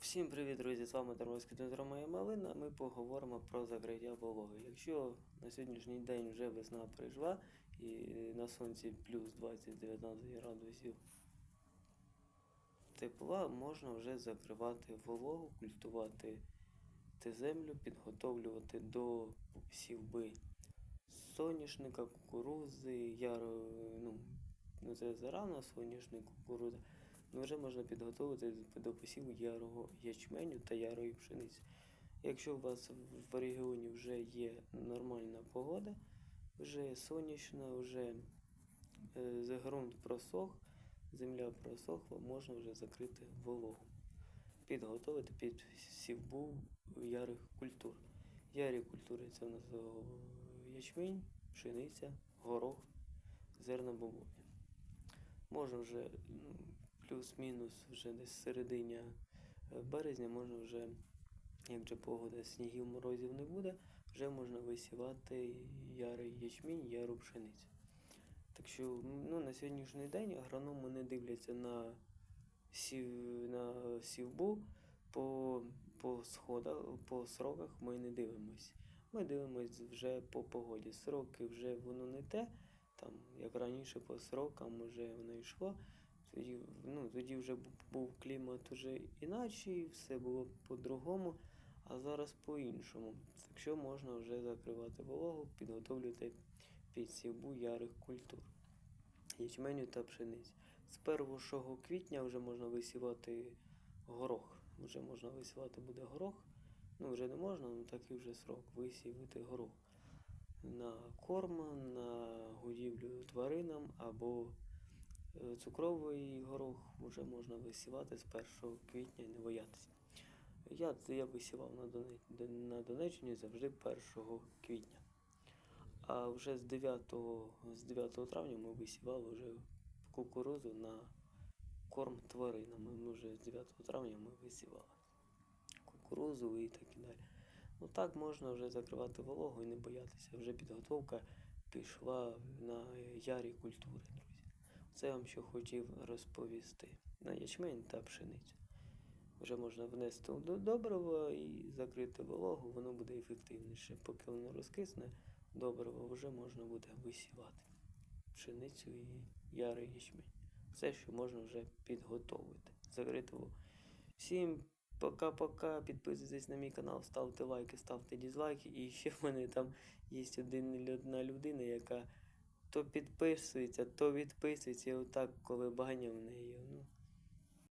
Всім привіт, друзі! З вами Термоський Дмитро Моя Малина. Ми поговоримо про закриття вологи. Якщо на сьогоднішній день вже весна прийшла і на сонці плюс 20-19 градусів тепла, можна вже закривати вологу, культувати землю, підготовлювати до сівби соняшника, кукурузи, яро, ну, ну це зарано соняшник, кукуруза. Ну, вже можна підготувати до посіву ярого ячменю та ярої пшениці. Якщо у вас в регіоні вже є нормальна погода, вже сонячна, вже е, ґрунт просох, земля просохла, можна вже закрити вологу. Підготовити під сівбу ярих культур. Ярі культури це у нас ячмінь, пшениця, горох, зерна бобові. Можна вже ну, плюс-мінус вже десь серединя е, березня, можна вже, як вже погода, снігів морозів не буде, вже можна висівати ярий ячмінь, яру пшеницю. Так що ну, на сьогоднішній день агрономи не дивляться на, сів, на сівбу по, по сходах, по сроках ми не дивимося. Ми дивимося вже по погоді. Сроки вже воно не те, там, як раніше по срокам вже воно йшло. Тоді, ну, тоді вже був клімат уже іначе, все було по-другому, а зараз по-іншому. Так що можна вже закривати вологу, підготовлювати підсівбу ярих культур. Ячменю та пшениці. З 1 квітня вже можна висівати горох. Вже можна висівати буде горох. Ну, вже не можна, але такий вже срок висівати горох. На корм, на годівлю тваринам або цукровий горох вже можна висівати з 1 квітня і не боятися. Я, я висівав на, Доне- на Донеччині завжди 1 квітня. А вже з 9, з 9 травня ми висівали вже кукурузу на корм тваринам. Ми вже з 9 травня ми висівали кукурузу і так і далі. Ну так можна вже закривати вологу і не боятися. Вже підготовка пішла на ярі культури, друзі. Це вам що хотів розповісти. На ячмень та пшеницю. Вже можна внести до добрива і закрити вологу, воно буде ефективніше. Поки воно розкисне, добриво вже можна буде висівати. Пшеницю і ярий ячмень. Все, що можна вже підготовити. Закрити вологу. Всім пока-пока. Підписуйтесь на мій канал, ставте лайки, ставте дізлайки. І ще в мене там є одна людина, яка то підписується, то відписується. І отак, коли баня в неї. Ну,